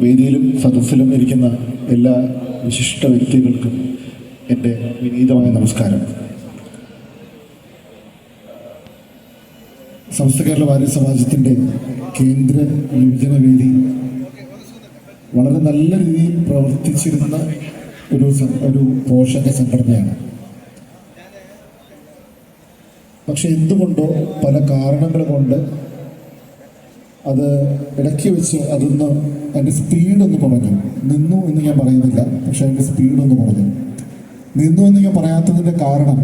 വേദിയിലും സദസ്സിലും ഇരിക്കുന്ന എല്ലാ വിശിഷ്ട വ്യക്തികൾക്കും എന്റെ വിനീതമായ നമസ്കാരം. സമസ്ത കേരള വാര്യ സമാജത്തിന്റെ കേന്ദ്ര യുവജന വേദി വളരെ നല്ല രീതിയിൽ പ്രവർത്തിച്ചിരുന്ന ഒരു ഒരു പോഷക സംഘടനയാണ്. പക്ഷെ എന്തുകൊണ്ടോ പല കാരണങ്ങൾ കൊണ്ട് അത് ഇടയ്ക്ക് വെച്ച് അതൊന്ന് അതിന്റെ സ്പീഡൊന്ന് കുറഞ്ഞു. നിന്നു എന്ന് ഞാൻ പറയുന്നില്ല പക്ഷെ അതിന്റെ സ്പീഡൊന്ന് കുറഞ്ഞു. നിന്നു എന്ന് ഞാൻ പറയാത്തതിന്റെ കാരണം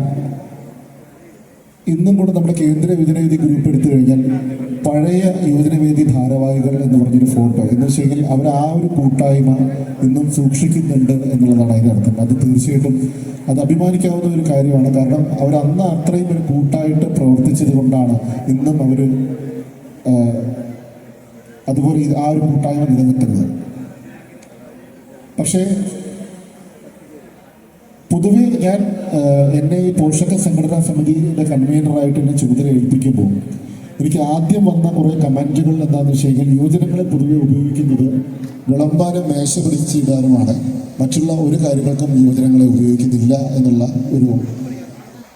ഇന്നും കൂടെ നമ്മുടെ കേന്ദ്ര യുവജനവേദി ഗ്രൂപ്പ് എടുത്തു കഴിഞ്ഞാൽ പഴയ യുവജനവേദി ഭാരവാഹികൾ എന്ന് പറഞ്ഞൊരു ഫോട്ടോ എന്ന് വെച്ച് കഴിഞ്ഞാൽ അവർ ആ ഒരു കൂട്ടായ്മ ഇന്നും സൂക്ഷിക്കുന്നുണ്ട് എന്നുള്ളതാണ് അതിന്റെ അർത്ഥം. അത് തീർച്ചയായിട്ടും അത് അഭിമാനിക്കാവുന്ന ഒരു കാര്യമാണ്. കാരണം അവർ അന്ന് അത്രയും ഒരു കൂട്ടായിട്ട് പ്രവർത്തിച്ചത് കൊണ്ടാണ് ഇന്നും അവർ അതുപോലെ ഇത് ആ ഒരു കൂട്ടായ്മ നിലനിൽക്കുന്നത് പക്ഷേ പൊതുവെ ഞാൻ എന്നെ ഈ പോഷക സംഘടനാ സമിതിയുടെ കൺവീനറായിട്ട് എന്നെ ചുമതല ഏൽപ്പിക്കുമ്പോൾ എനിക്ക് ആദ്യം വന്ന കുറേ കമന്റുകൾ എന്താണെന്ന് വെച്ച് കഴിഞ്ഞാൽ യുവജനങ്ങളെ പൊതുവെ ഉപയോഗിക്കുന്നത് വിളമ്പാനും മേശ പിടിച്ച് പിടിച്ചിടാനുമാണ് മറ്റുള്ള ഒരു കാര്യങ്ങൾക്കും യുവജനങ്ങളെ ഉപയോഗിക്കുന്നില്ല എന്നുള്ള ഒരു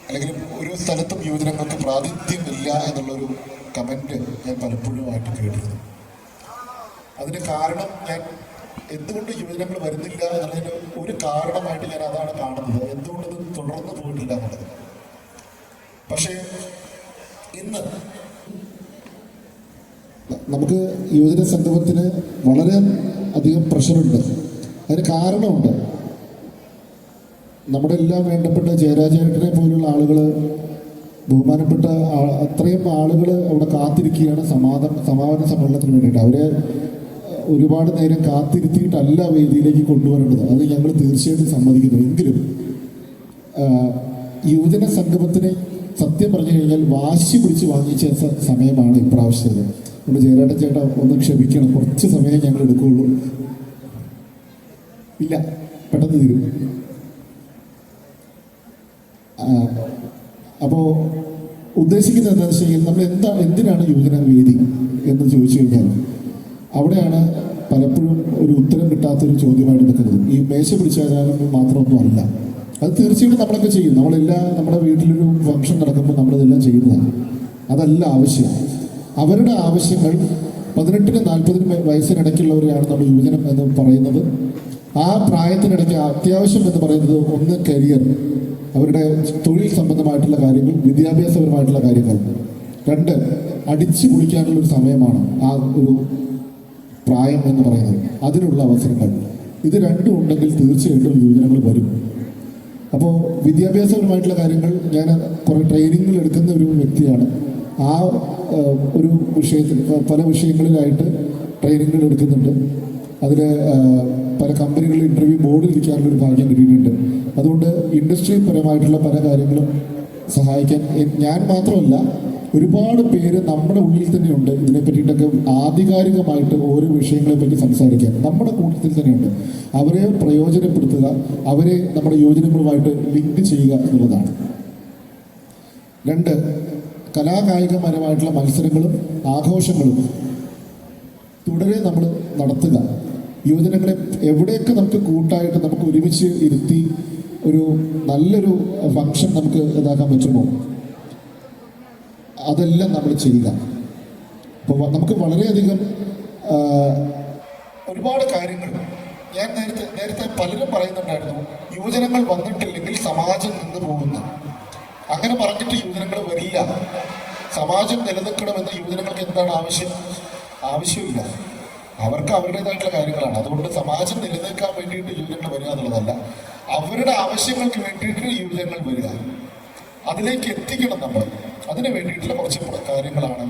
അല്ലെങ്കിൽ ഒരു സ്ഥലത്തും യുവജനങ്ങൾക്ക് പ്രാതിനിധ്യമില്ല എന്നുള്ളൊരു കമന്റ് ഞാൻ പലപ്പോഴും പലപ്പോഴുമായിട്ട് കേട്ടിരുന്നു. അതിന് കാരണം ഞാൻ എന്തുകൊണ്ട് യുവജനങ്ങൾ വരുന്നില്ല എന്നുള്ളതിന് ഒരു കാരണമായിട്ട് ഞാൻ അതാണ് കാണുന്നത്. എന്തുകൊണ്ട് ഇത് തുടർന്ന് പോയിട്ടില്ല എന്നുള്ളത്. പക്ഷേ ഇന്ന് നമുക്ക് യുവജന സംഗമത്തിന് വളരെ അധികം പ്രഷറുണ്ട്. അതിന് കാരണമുണ്ട്. നമ്മുടെ എല്ലാം വേണ്ടപ്പെട്ട ജയരാജേട്ടനെ പോലുള്ള ആളുകൾ ബഹുമാനപ്പെട്ട അത്രയും ആളുകൾ അവിടെ കാത്തിരിക്കുകയാണ് സമാധാന സമാപന സമ്മേളനത്തിന് വേണ്ടിയിട്ട്. അവരെ ഒരുപാട് നേരം കാത്തിരുത്തിയിട്ടല്ല വേദിയിലേക്ക് കൊണ്ടുവരേണ്ടത്. അത് ഞങ്ങൾ തീർച്ചയായിട്ടും സമ്മതിക്കുന്നു. എങ്കിലും യുവജന സംഗമത്തിന് സത്യം പറഞ്ഞു കഴിഞ്ഞാൽ വാശി പിടിച്ച് വാങ്ങിച്ച സമയമാണ് ഇപ്രാവശ്യത്തേത്. അതുകൊണ്ട് ജയരാട്ടൻ ചേട്ടാ ഒന്ന് ക്ഷമിക്കണം. കുറച്ച് സമയം ഞങ്ങൾ എടുക്കുകയുള്ളൂ. ഇല്ല പെട്ടെന്ന് തീരും. അപ്പോൾ ഉദ്ദേശിക്കുന്നത് എന്താണെന്ന് വെച്ച് കഴിഞ്ഞാൽ നമ്മൾ എന്താ എന്തിനാണ് യുവജന വേദി എന്ന് ചോദിച്ചു കഴിഞ്ഞാൽ അവിടെയാണ് പലപ്പോഴും ഒരു ഉത്തരം കിട്ടാത്തൊരു ചോദ്യമായിട്ട് നിൽക്കുന്നത് ഈ മേശ പിടിച്ചാലും മാത്രമൊന്നും അല്ല. അത് തീർച്ചയായിട്ടും നമ്മളൊക്കെ ചെയ്യും. നമ്മളെല്ലാം നമ്മുടെ വീട്ടിലൊരു ഫംഗ്ഷൻ നടക്കുമ്പോൾ നമ്മളിതെല്ലാം ചെയ്യുന്നതാണ്. അതല്ല ആവശ്യം. അവരുടെ ആവശ്യങ്ങൾ പതിനെട്ടിന് നാൽപ്പതിന് വയസ്സിനിടയ്ക്കുള്ളവരെയാണ് നമ്മൾ യുവജനം എന്ന് പറയുന്നത്. ആ പ്രായത്തിനിടയ്ക്ക് അത്യാവശ്യം എന്ന് പറയുന്നത് ഒന്ന് കരിയർ അവരുടെ തൊഴിൽ സംബന്ധമായിട്ടുള്ള കാര്യങ്ങൾ വിദ്യാഭ്യാസപരമായിട്ടുള്ള കാര്യങ്ങൾ. രണ്ട് അടിച്ചു പൊളിക്കാനുള്ള ഒരു സമയമാണ് ആ ഒരു പ്രായം എന്ന് പറയുന്നത് അതിനുള്ള അവസരങ്ങൾ. ഇത് രണ്ടും ഉണ്ടെങ്കിൽ തീർച്ചയായിട്ടും യുവജനങ്ങൾ വരും. അപ്പോൾ വിദ്യാഭ്യാസപരമായിട്ടുള്ള കാര്യങ്ങൾ ഞാൻ കുറേ ട്രെയിനിങ്ങുകൾ എടുക്കുന്ന ഒരു വ്യക്തിയാണ്. ആ ഒരു വിഷയത്തിൽ പല വിഷയങ്ങളിലായിട്ട് ട്രെയിനിങ്ങുകൾ എടുക്കുന്നുണ്ട്. അതിൽ പല കമ്പനികളിൽ ഇന്റർവ്യൂ ബോർഡിൽ ഇരിക്കാനുള്ള ഒരു ഭാഗ്യം കിട്ടിയിട്ടുണ്ട്. അതുകൊണ്ട് ഇൻഡസ്ട്രി പരമായിട്ടുള്ള പല കാര്യങ്ങളും സഹായിക്കാൻ ഞാൻ മാത്രമല്ല ഒരുപാട് പേര് നമ്മുടെ ഉള്ളിൽ തന്നെയുണ്ട്. ഇതിനെ പറ്റിയിട്ടൊക്കെ ആധികാരികമായിട്ട് ഓരോ വിഷയങ്ങളെ പറ്റി സംസാരിക്കാൻ. നമ്മുടെ കൂട്ടത്തിൽ തന്നെയുണ്ട്. അവരെ പ്രയോജനപ്പെടുത്തുക അവരെ നമ്മുടെ യോജനങ്ങളുമായിട്ട് ലിങ്ക് ചെയ്യുക എന്നുള്ളതാണ്. രണ്ട് കലാകായികപരമായിട്ടുള്ള മത്സരങ്ങളും ആഘോഷങ്ങളും തുടരെ നമ്മൾ നടത്തുക. യുവജനങ്ങളെ എവിടെയൊക്കെ നമുക്ക് കൂട്ടായിട്ട് നമുക്ക് ഒരുമിച്ച് ഇരുത്തി ഒരു നല്ലൊരു ഫങ്ഷൻ നമുക്ക് ഇതാക്കാൻ പറ്റുമോ? അതെല്ലാം നമ്മൾ ചെയ്യുക. അപ്പോൾ നമുക്ക് വളരെയധികം ഒരുപാട് കാര്യങ്ങൾ. ഞാൻ നേരത്തെ നേരത്തെ പലരും പറയുന്നുണ്ടായിരുന്നു യുവജനങ്ങൾ വന്നിട്ടില്ലെങ്കിൽ സമാജം നിന്ന് പോകുന്നു. അങ്ങനെ പറഞ്ഞിട്ട് യുവജനങ്ങൾ വരില്ല. സമാജം നിലനിൽക്കണമെന്ന് യുവജനങ്ങൾക്ക് എന്താണ് ആവശ്യം? ആവശ്യമില്ല. അവർക്ക് അവരുടേതായിട്ടുള്ള കാര്യങ്ങളാണ്. അതുകൊണ്ട് സമാജം നിലനിൽക്കാൻ വേണ്ടിയിട്ട് യുവജനങ്ങൾ വരിക എന്നുള്ളതല്ല. അവരുടെ ആവശ്യങ്ങൾക്ക് വേണ്ടിയിട്ട് യുവജനങ്ങൾ വരിക. അതിലേക്ക് എത്തിക്കണം നമ്മൾ. അതിന് വേണ്ടിയിട്ടുള്ള കുറച്ച് കാര്യങ്ങളാണ്.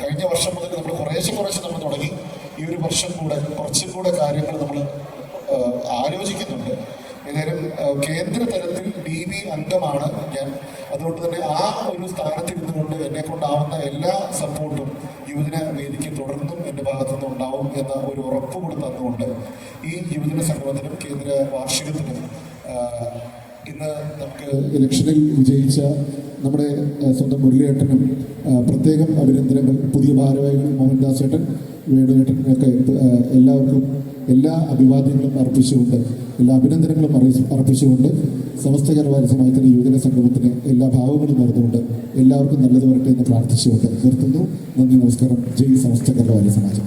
കഴിഞ്ഞ വർഷം മുതൽ നമ്മൾ കുറേശ്ശെ കുറേശ്ശെ നമ്മൾ തുടങ്ങി. ഈ ഒരു വർഷം കൂടെ കുറച്ചും കൂടെ കാര്യങ്ങൾ നമ്മൾ ആലോചിക്കുന്നുണ്ട്. ഏതായാലും കേന്ദ്ര തലത്തിൽ ഡി ബി അംഗമാണ് ഞാൻ. അതുകൊണ്ട് തന്നെ ആ ഒരു സ്ഥാനത്ത് ഇരുന്നുകൊണ്ട് എന്നെ കൊണ്ടാവുന്ന എല്ലാ സപ്പോർട്ടും യുവജന വേദിക്ക് തുടർന്നും എന്റെ ഭാഗത്തു നിന്ന് ഉണ്ടാവും എന്ന ഒരു ഉറപ്പ് കൂടി തന്നുകൊണ്ട് ഈ യുവജന സംഗമത്തിനും കേന്ദ്ര വാർഷികത്തിനും ഇന്ന് നമുക്ക് ഇലക്ഷനിൽ വിജയിച്ച നമ്മുടെ സ്വന്തം മുരളിയേട്ടനും പ്രത്യേകം അഭിനന്ദനങ്ങൾ. പുതിയ ഭാരവാഹികൾ മോഹൻദാസ് ചേട്ടൻ വേണുവേട്ടനൊക്കെ എല്ലാവർക്കും എല്ലാ അഭിവാദ്യങ്ങളും അർപ്പിച്ചുകൊണ്ട് എല്ലാ അഭിനന്ദനങ്ങളും അർപ്പിച്ചുകൊണ്ട് സമസ്ത കേരള സമാജത്തിന്റെ യുവജന സംഗമത്തിന് എല്ലാ ഭാവങ്ങളും നേർന്നുകൊണ്ട് എല്ലാവർക്കും നല്ലത് വരട്ടെ എന്ന് പ്രാർത്ഥിച്ചുകൊണ്ട് നിർത്തുന്നു. നന്ദി നമസ്കാരം. ജയ് സമസ്ത കേരള സമാജം.